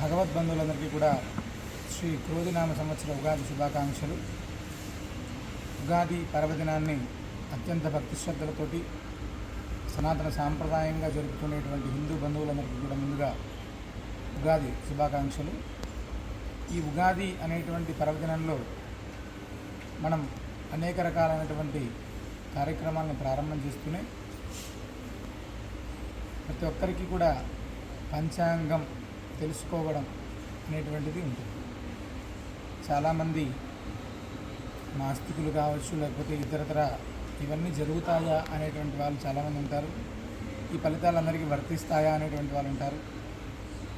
భగవద్బంధువులందరికీ కూడా శ్రీ క్రోధినామ సంవత్సర ఉగాది శుభాకాంక్షలు. ఉగాది పర్వదినాన్ని అత్యంత భక్తి శ్రద్ధలతోటి సనాతన సాంప్రదాయంగా జరుపుకునేటువంటి హిందూ బంధువులందరికీ కూడా ముందుగా ఉగాది శుభాకాంక్షలు. ఈ ఉగాది అనేటువంటి పర్వదినంలో మనం అనేక రకాలైనటువంటి కార్యక్రమాలను ప్రారంభం చేస్తూనే ప్రతి ఒక్కరికి కూడా పంచాంగం తెలుసుకోవడం అనేటువంటిది ఉంటుంది. చాలామంది నాస్తికులు కావచ్చు లేకపోతే ఇతరతర ఇవన్నీ జరుగుతాయా అనేటువంటి వాళ్ళు చాలామంది ఉంటారు. ఈ ఫలితాలు అందరికీ వర్తిస్తాయా అనేటువంటి వాళ్ళు ఉంటారు.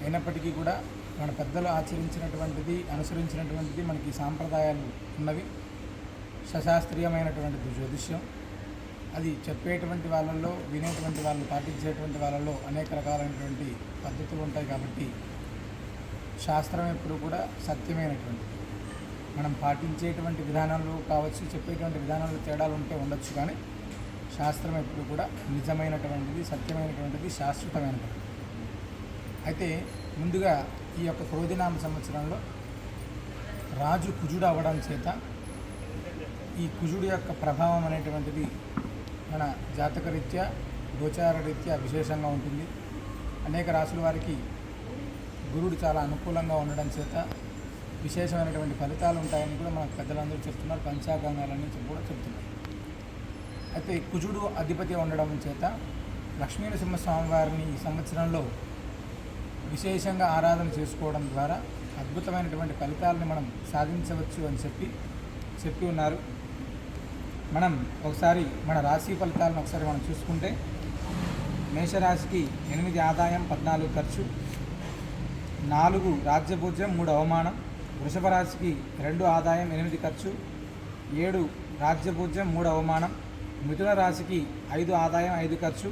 అయినప్పటికీ కూడా మన పెద్దలు ఆచరించినటువంటిది అనుసరించినటువంటిది మనకి సాంప్రదాయాలు ఉన్నవి. సశాస్త్రీయమైనటువంటిది జ్యోతిష్యం. అది చెప్పేటువంటి వాళ్ళల్లో వినేటువంటి వాళ్ళు పాటించేటువంటి వాళ్ళలో అనేక రకాలైనటువంటి పద్ధతులు ఉంటాయి కాబట్టి శాస్త్రం ఎప్పుడు కూడా సత్యమైనటువంటిది. మనం పాటించేటువంటి విధానాలు కావచ్చు చెప్పేటువంటి విధానాలు తేడాలు ఉంటే ఉండొచ్చు కానీ శాస్త్రం ఎప్పుడు కూడా నిజమైనటువంటిది సత్యమైనటువంటిది శాశ్వతమైనటువంటిది. అయితే ముందుగా ఈ యొక్క క్రోధినామ సంవత్సరంలో రాజు కుజుడు అవ్వడం చేత ఈ కుజుడు యొక్క ప్రభావం అనేటువంటిది మన జాతకరీత్యా గోచార రీత్యా విశేషంగా ఉంటుంది. అనేక రాసుల వారికి గురువుడు చాలా అనుకూలంగా ఉండడం చేత విశేషమైనటువంటి ఫలితాలు ఉంటాయని కూడా మన పెద్దలందరూ చెప్తున్నారు. పంచాగంగాలని కూడా చెప్తున్నారు. అయితే కుజుడు అధిపతి ఉండడం చేత లక్ష్మీనరసింహస్వామి వారిని ఈ సంవత్సరంలో విశేషంగా ఆరాధన చేసుకోవడం ద్వారా అద్భుతమైనటువంటి ఫలితాలను మనం సాధించవచ్చు అని చెప్పి చెప్పి ఉన్నారు. మనం ఒకసారి మన రాశి ఫలితాలను ఒకసారి మనం చూసుకుంటే మేషరాశికి ఎనిమిది ఆదాయం పద్నాలుగు ఖర్చు నాలుగు రాజ్యపూజ్యం మూడు అవమానం వృషభ రాశికి రెండు ఆదాయం ఎనిమిది ఖర్చు ఏడు రాజ్యపూజ్యం మూడు అవమానం మిథున రాశికి ఐదు ఆదాయం ఐదు ఖర్చు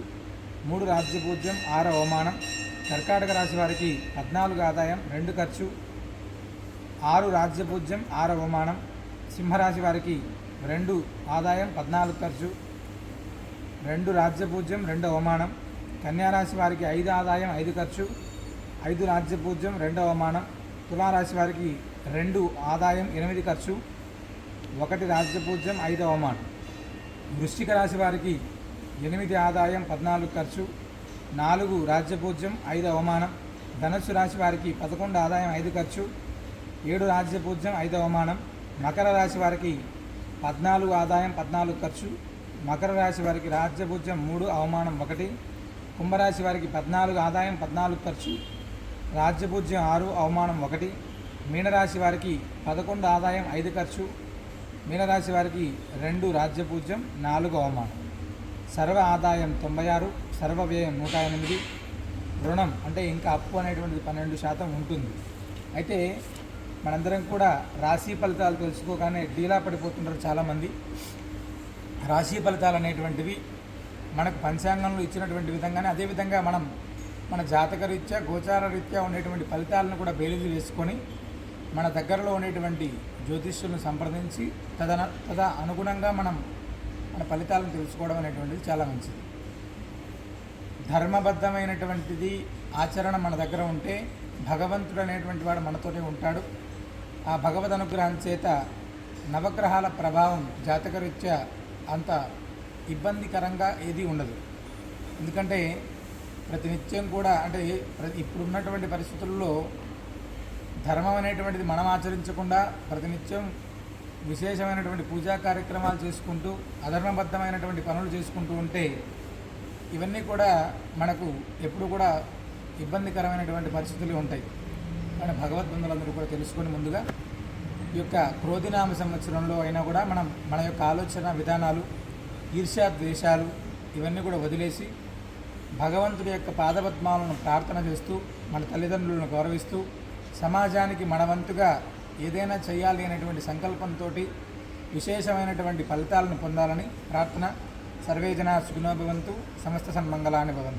మూడు రాజ్యభూజ్యం ఆరు అవమానం కర్కాటక రాశి వారికి పద్నాలుగు ఆదాయం రెండు ఖర్చు ఆరు రాజ్యభూజ్యం ఆరు అవమానం సింహరాశి వారికి రెండు ఆదాయం పద్నాలుగు ఖర్చు రెండు రాజ్యభూజ్యం రెండు అవమానం కన్యారాశి వారికి ఐదు ఆదాయం ఐదు ఖర్చు ఐదు రాజ్యపూజ్యం రెండు అవమానం. తులారాశి వారికి రెండు ఆదాయం ఎనిమిది ఖర్చు. ఒకటి రాజ్యపూజ్యం ఐదు అవమానం. వృశ్చిక రాశి వారికి ఎనిమిది ఆదాయం పద్నాలుగు ఖర్చు. నాలుగు రాజ్యపూజ్యం ఐదు అవమానం. ధనుస్సు రాశి వారికి పదకొండు ఆదాయం ఐదు ఖర్చు. ఏడు రాజ్యపూజ్యం ఐదు అవమానం. మకర రాశి వారికి పద్నాలుగు ఆదాయం పద్నాలుగు ఖర్చు. మకర రాశి వారికి రాజ్యపూజ్యం మూడు అవమానం ఒకటి. కుంభరాశి వారికి పద్నాలుగు ఆదాయం పద్నాలుగు ఖర్చు. రాజ్యపూజ్యం ఆరు అవమానం ఒకటి. మీనరాశి వారికి పదకొండు ఆదాయం ఐదు ఖర్చు. మీనరాశి వారికి రెండు రాజ్యపూజ్యం నాలుగు అవమానం. సర్వ ఆదాయం తొంభై ఆరు సర్వ వ్యయం నూట ఎనిమిది. రుణం అంటే ఇంకా అప్పు అనేటువంటిది పన్నెండు శాతం ఉంటుంది. అయితే మనందరం కూడా రాశి ఫలితాలు తెలుసుకోగానే డీలా పడిపోతుంటారు చాలామంది. రాశి ఫలితాలు అనేటువంటివి మనకు పంచాంగంలో ఇచ్చినటువంటి విధంగానే అదేవిధంగా మనం మన జాతక రీత్యా గోచార రీత్యా ఉండేటువంటి ఫలితాలను కూడా బేరీజు వేసుకొని మన దగ్గరలో ఉండేటువంటి జ్యోతిష్యులను సంప్రదించి తదన తద అనుగుణంగా మనం మన ఫలితాలను తెలుసుకోవడం అనేటువంటిది చాలా మంచిది. ధర్మబద్ధమైనటువంటిది ఆచరణ మన దగ్గర ఉంటే భగవంతుడు అనేటువంటి వాడు మనతోనే ఉంటాడు. ఆ భగవద్ అనుగ్రహం చేత నవగ్రహాల ప్రభావం జాతకరీత్యా అంత ఇబ్బందికరంగా ఏది ఉండదు. ఎందుకంటే ప్రతినిత్యం కూడా అంటే ప్రతి పరిస్థితుల్లో ధర్మం అనేటువంటిది మనం ఆచరించకుండా ప్రతినిత్యం విశేషమైనటువంటి పూజా కార్యక్రమాలు చేసుకుంటూ అధర్మబద్ధమైనటువంటి పనులు చేసుకుంటూ ఉంటే ఇవన్నీ కూడా మనకు ఎప్పుడు కూడా ఇబ్బందికరమైనటువంటి పరిస్థితులు ఉంటాయి. మన భగవద్బంధులందరూ కూడా తెలుసుకొని ముందుగా ఈ యొక్క క్రోధినామ సంవత్సరంలో అయినా కూడా మనం మన యొక్క ఆలోచన విధానాలు ఈర్ష్యా ద్వేషాలు ఇవన్నీ కూడా వదిలేసి భగవంతుడి యొక్క పాదపద్మాలను ప్రార్థన చేస్తూ మన తల్లిదండ్రులను గౌరవిస్తూ సమాజానికి మనవంతుగా ఏదైనా చేయాలి అనేటువంటి సంకల్పంతో విశేషమైనటువంటి ఫలితాలను పొందాలని ప్రార్థన. సర్వే జనా సమస్త సన్మంగళాన్ని భవంతు.